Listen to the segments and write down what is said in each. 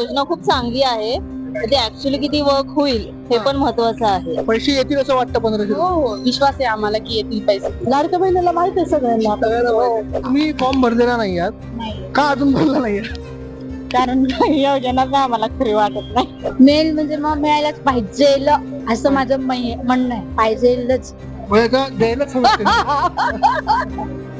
योजना खूप चांगली आहे. ते ऍक्च्युली किती वर्क होईल हे पण महत्वाचं आहे. पैसे येतील असं वाटतं पंधराशे हो हो. विश्वास आहे आम्हाला की येतील पैसे. लाडक्या बहिणीला माहीत आहे सगळ्यांना सगळ्यांना माहीत आहे. तुम्ही फॉर्म भरलेला नाही आहात. का अजून भरला नाही कारण योजना आम्हाला खरी वाटत नाही? मेल म्हणजे मग मिळायलाच पाहिजे असं माझं मै- म्हणणं आहे. पाहिजेलच. म्हणजे आता द्यायलाच हवं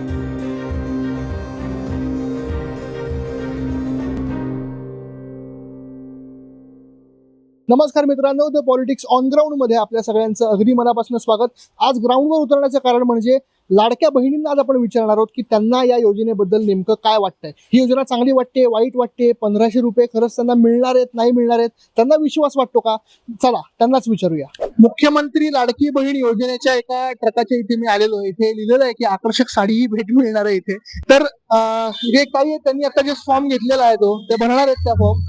नमस्कार मित्रांनो द पॉलिटिक्स ऑन ग्राउंडमध्ये आपल्या सगळ्यांचं अगदी मनापासून स्वागत. आज ग्राउंडवर उतरण्याचं कारण म्हणजे लाडक्या बहिणींना आज आपण विचारणार आहोत की त्यांना या योजनेबद्दल नेमकं काय वाटतंय? ही योजना चांगली वाटते वाईट वाटते? पंधराशे रुपये खरंच त्यांना मिळणार आहेत नाही मिळणार आहेत? त्यांना विश्वास वाटतो का? चला त्यांनाच विचारूया. मुख्यमंत्री लाडकी बहीण योजनेच्या एका ट्रकाच्या इथे मी आलेलो आहे. इथे लिहिलेलं आहे की आकर्षक साडी ही भेट मिळणार आहे इथे. तर जे काही त्यांनी आता जे फॉर्म घेतलेला आहे तो ते भरणार आहेत त्या फॉर्म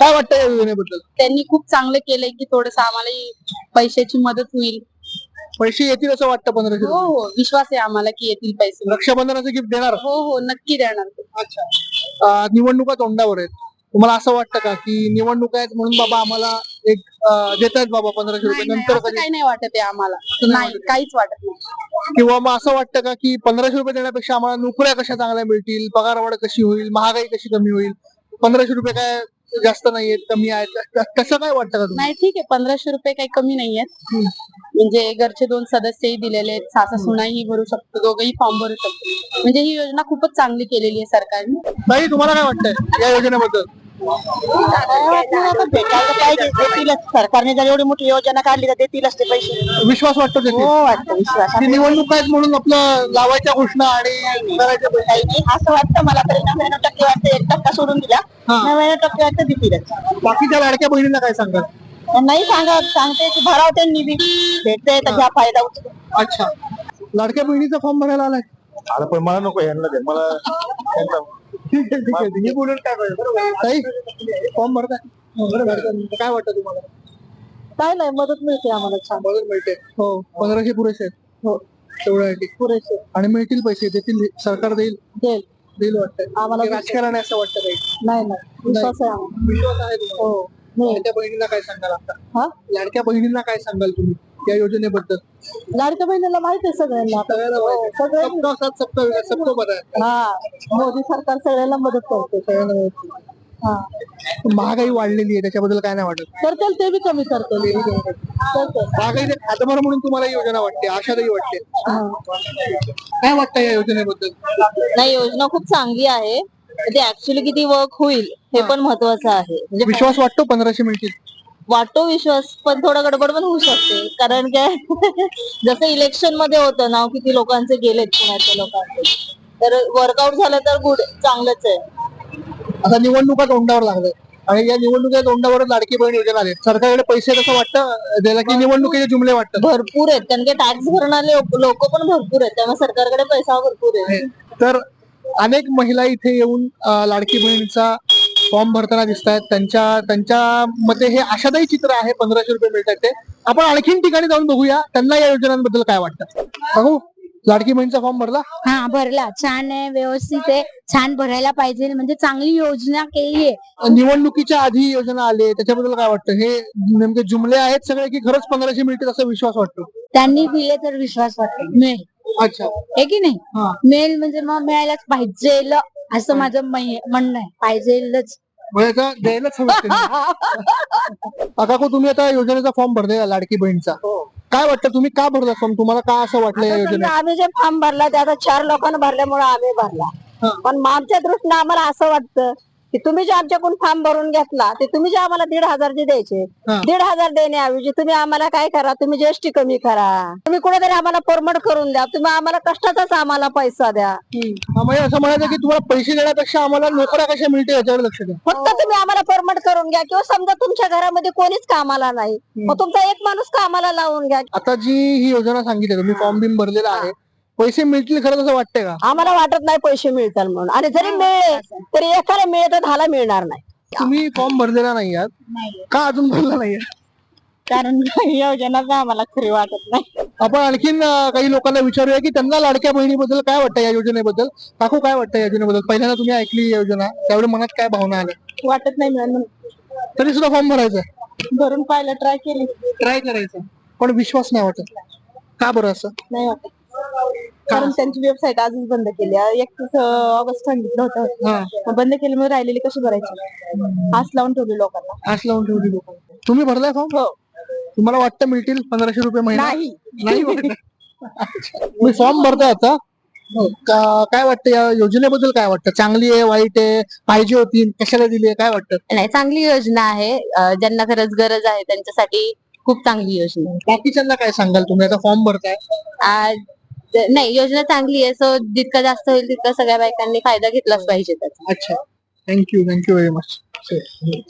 काय वाटतं या योजनेबद्दल? त्यांनी खूप चांगलं केलंय की थोडस आम्हाला पैशाची मदत होईल. पैसे येतील असं वाटतं पंधराशे हो. हो. विश्वास आहे आम्हाला की येतील पैसे. रक्षाबंधनाचं गिफ्ट देणार? हो हो. नक्की देणार. अच्छा. अं, निवडणुका तोंडावर आहेत. तुम्हाला असं वाटतं का की निवडणुका आहेत म्हणून बाबा आम्हाला एक देत आहेत बाबा पंधराशे रुपये? नंतर कधी? काही नाही वाटत आहे आम्हाला. नाही नाही वाटत. काहीच वाटत नाही. किंवा मग असं वाटतं का की पंधराशे रुपये देण्यापेक्षा आम्हाला नोकऱ्या कशा चांगल्या मिळतील? पगार वाढ कशी होईल? महागाई कशी कमी होईल? पंधराशे रुपये काय जास्त नाहीयेत कमी आहेत. तसं काय वाटतं का तुम्हाला? नाही ठीक आहे. पंधराशे रुपये काही कमी नाही आहेत म्हणजे घरचे दोन सदस्यही दिलेले आहेत. सासा सुनाही भरू शकतो दोघंही फॉर्म भरू शकतो म्हणजे ही योजना खूपच चांगली केलेली आहे सरकारने. ताई तुम्हाला काय वाटतंय या योजनेबद्दल? भेटायला पाहिजे देतीलच. सरकारने जर एवढी मोठी योजना काढली तर देतीलच ते पैसे. विश्वास वाटतो त्याची. हो वाटतं विश्वास. की निवडणूक आहेत म्हणून आपलं लावायच्या घोषणा आणि करायच्या पैसे काही नाही. असं वाटतं मला तरी. नव्याण्णव टक्के वाटतं एक टक्का सोडून दिला. हा. नव्याण्णव टक्के वाटतं देतीलच. बाकीच्या लाडक्या बहिणींना काय सांगाल? नाही सांगा सांगते की भराव त्यांनी बी. भेटते तर घ्या फायदा उचलून अच्छा. लाडक्या बहिणीचा फॉर्म भरायला आलाय. अरे पण मला नको यांना दे. मला त्यांचा ठीक आहे ठीक आहे बोलून काय पाहिजे ताई फॉर्म भरताय? भरताय. काय वाटतं तुम्हाला? काय नाही मदत मिळते आम्हाला छान. मदत मिळते. हो. पंधराशे पुरेसे आहेत. हो. तेवढ्यासाठी पुरेसे आणि मिळतील पैसे देतील सरकार देईल? देईल. देईल वाटतं. आम्हाला राजकारण आहे असं वाटतं काही? नाही नाही. विश्वास आहे आम्हाला. विश्वास आहे तुम्हाला? हो. नाही. लाडक्या बहिणींना काय सांगाल आता? हा? लाडक्या बहिणींना काय सांगाल तुम्ही? या योजनेबद्दल. लाडक्या बहिणीला माहिती आहे सगळ्यांना. माहिती आहे. सगळे- सबका साथ सबका विकास सबको पता है हा. मोदी सरकार सगळ्यांना मदत करते सगळ्यांना. हा. महागाई वाढलेली आहे त्याच्याबद्दल काय नाही वाटत. करतील ते बी कमी करतील. करतील. महागाई खातभर म्हणून तुम्हाला ही योजना वाटते आशादायी वाटते. काय वाटतं या योजनेबद्दल? नाही योजना खूप चांगली आहे. ते ऍक्च्युली किती वर्क होईल हे. पण महत्वाचं आहे. म्हणजे विश्वास वाटतो पंधराशे मिळतील? वाटतो विश्वास पण थोडा गडबड पण होऊ शकते. कारण काय जसं इलेक्शनमध्ये होतं नाव किती लोकांचे गेलेत पुण्याच्या लोकांचे. तर वर्कआउट झालं तर गुड चांगलंच आहे. आता निवडणुका तोंडावर लागतात आणि या निवडणुका तोंडावरच लाडकी बहीण योजना आली. सरकारकडे पैसे कसं वाटतं? त्याला की निवडणुकीचे जुमले वाटतात भरपूर आहेत. कारण की टॅक्स भरणारे लोक पण भरपूर आहेत. त्यामुळे सरकारकडे पैसा भरपूर आहे. तर अनेक महिला इथे येऊन लाडकी बहिणीचा फॉर्म भरताना दिसत आहेत त्यांच्या त्यांच्या मते हे आशादायी चित्र आहे पंधराशे रुपये मिळतात ते. आपण आणखीन ठिकाणी जाऊन बघूया. त्यांना या योजनांबद्दल काय वाटतं? बघू लाडकी बहिणीचा फॉर्म भरला? हा भरला. छान आहे व्यवस्थित आहे. छान भरायला पाहिजे. म्हणजे चांगली योजना केली आहे. निवडणुकीच्या आधी योजना आली त्याच्याबद्दल काय वाटतं? हे नेमके जुमले आहेत सगळे की खरंच पंधराशे मिळतील असा विश्वास वाटतो? त्यांनी दिले तर विश्वास वाटतो. मिळेल. अच्छा. आहे की नाही? मेल म्हणजे मग मिळायलाच पाहिजे. असं माझं मै- म्हणणं आहे. पाहिजेलच. म्हणजे द्यायलाच हवं त्यांनी. काकू तुम्ही आता योजनेचा फॉर्म भरलेला लाडकी बहीणचा. काय वाटतं? तुम्ही का भरला फॉर्म? तुम्हाला का असं वाटलं या आता योजनेत? आम्ही जे फॉर्म भरला ते आता चार लोकांना भरल्यामुळे आम्ही भरला. हा. पण आमच्या दृष्टीने आम्हाला असं वाटतं की तुम्ही जे आमच्याकडून फॉर्म भरून घेतला ते तुम्ही जे आम्हाला दीड हजार जे द्यायचे हा. दीड हजार देण्याऐवजी तुम्ही आम्हाला काय करा तुम्ही जीएसटी कमी करा. तुम्ही कुठेतरी आम्हाला परमट करून द्या तुम्ही आम्हाला कष्टाचाच आम्हाला पैसा द्या. हा, म्हणजे असं म्हणायचं की तुम्हाला पैसे देण्यापेक्षा आम्हाला नोकऱ्या कशा मिळते याच्यावर लक्ष द्या. फक्त तुम्ही आम्हाला परमट करून घ्या किंवा समजा तुमच्या घरामध्ये कोणीच कामाला नाही मग तुमचा एक माणूस कामाला लावून घ्या. आता जी ही योजना सांगितली तुम्ही फॉर्म बिम भरलेला आहे पैसे मिळतील खरंच असं वाटतंय का? आम्हाला वाटत नाही पैसे मिळतात म्हणून. आणि जरी मिळले तरी एकाला मिळत तर दहाला मिळणार नाही. तुम्ही फॉर्म भरलेला नाही आहात? का अजून भरला नाही कारण योजना आम्हाला खरी वाटत नाही. आपण आणखीन अं, काही लोकांना विचारूया की त्यांना लाडक्या बहिणीबद्दल काय वाटतं या योजनेबद्दल? काकू काय वाटतं या योजनेबद्दल? पहिल्यांदा तुम्ही ऐकली ही योजना त्यावेळी मनात काय भावना आल्या? वाटत नाही मिळालं तरी सुद्धा फॉर्म भरायचा भरून पाहिलं ट्राय केली. ट्राय करायचा पण विश्वास नाही वाटत. का बरं असं? नाही वाटत. कारण त्यांची वेबसाईट आजच बंद केली. एकतीस ऑगस्ट सांगितलं होतं. हा. मग बंद केल्यामुळे राहिलेली कशी भरायची? आस लावून ठेवली लोकांना. आस लावून ठेवली लोकांनी. तुम्ही भरलाय फॉर्म हो. तुम्हाला वाटतं मिळतील पंधराशे रुपये महिना? नाही. नाही वाटत. मी फॉर्म भरताय आता? हो. काय वाटतं या योजनेबद्दल काय वाटतं? चांगली आहे वाईट आहे? पाहिजे होती कशाला दिली आहे? काय वाटतं? नाही चांगली योजना आहे. ज्यांना खरंच गरज आहे त्यांच्यासाठी खूप चांगली योजना आहे. बाकीच्यांना काय सांगाल तुम्ही? आता फॉर्म भरताय. आज नाही योजना चांगली आहे. सो जितकं जास्त होईल तितकं सगळ्या बायकांनी फायदा घेतलाच पाहिजे त्याचा. अच्छा. थँक्यू थँक्यू व्हेरी मच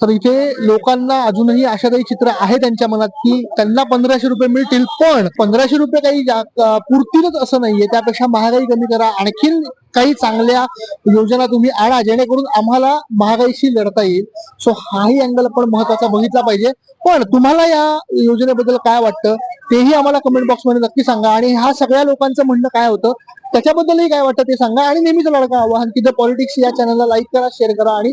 तर इथे लोकांना अजूनही अशा काही चित्र आहे त्यांच्या मनात की त्यांना पंधराशे रुपये मिळतील पण पंधराशे रुपये काही पुरतीलच असं नाहीये. त्यापेक्षा महागाई कमी करा. आणखीन काही चांगल्या योजना तुम्ही आणा जेणेकरून आम्हाला महागाईशी लढता येईल. सो हाही अँगल आपण महत्त्वाचा बघितला पाहिजे. पण तुम्हाला या योजनेबद्दल काय वाटतं? तेही आम्हाला कमेंट बॉक्समध्ये नक्की सांगा. आणि ह्या सगळ्या लोकांचं म्हणणं काय होतं? त्याच्याबद्दलही काय वाटतं ते सांगा. आणि नेहमीच लाडका आवाहन की द पॉलिटिक्स या चॅनलला लाईक करा शेअर करा आणि